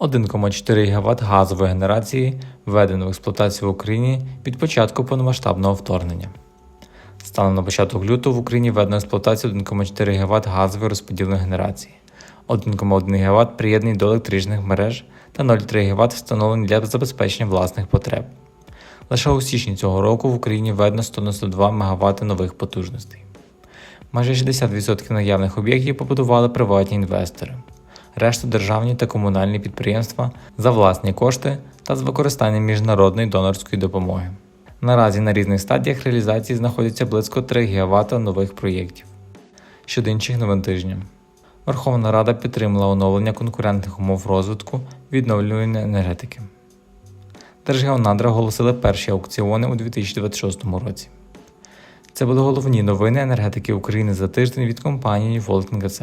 1,4 ГВт газової генерації введено в експлуатацію в Україні від початку повномасштабного вторгнення. Станом на початок лютого в Україні введено експлуатацію 1,4 ГВт газової розподільної генерації, 1,1 ГВт приєднаний до електричних мереж та 0,3 ГВт встановлені для забезпечення власних потреб. Лише у січні цього року в Україні введено 192 МВт нових потужностей. Майже 60% наявних об'єктів побудували приватні інвестори, решту державні та комунальні підприємства за власні кошти та з використанням міжнародної донорської допомоги. Наразі на різних стадіях реалізації знаходяться близько 3 ГВт нових проєктів. Щодо інших новин тижня. Верховна Рада підтримала оновлення конкурентних умов розвитку відновлювальної енергетики. Держгеонадра оголосили перші аукціони у 2026 році. Це були головні новини енергетики України за тиждень від компанії НГЦ.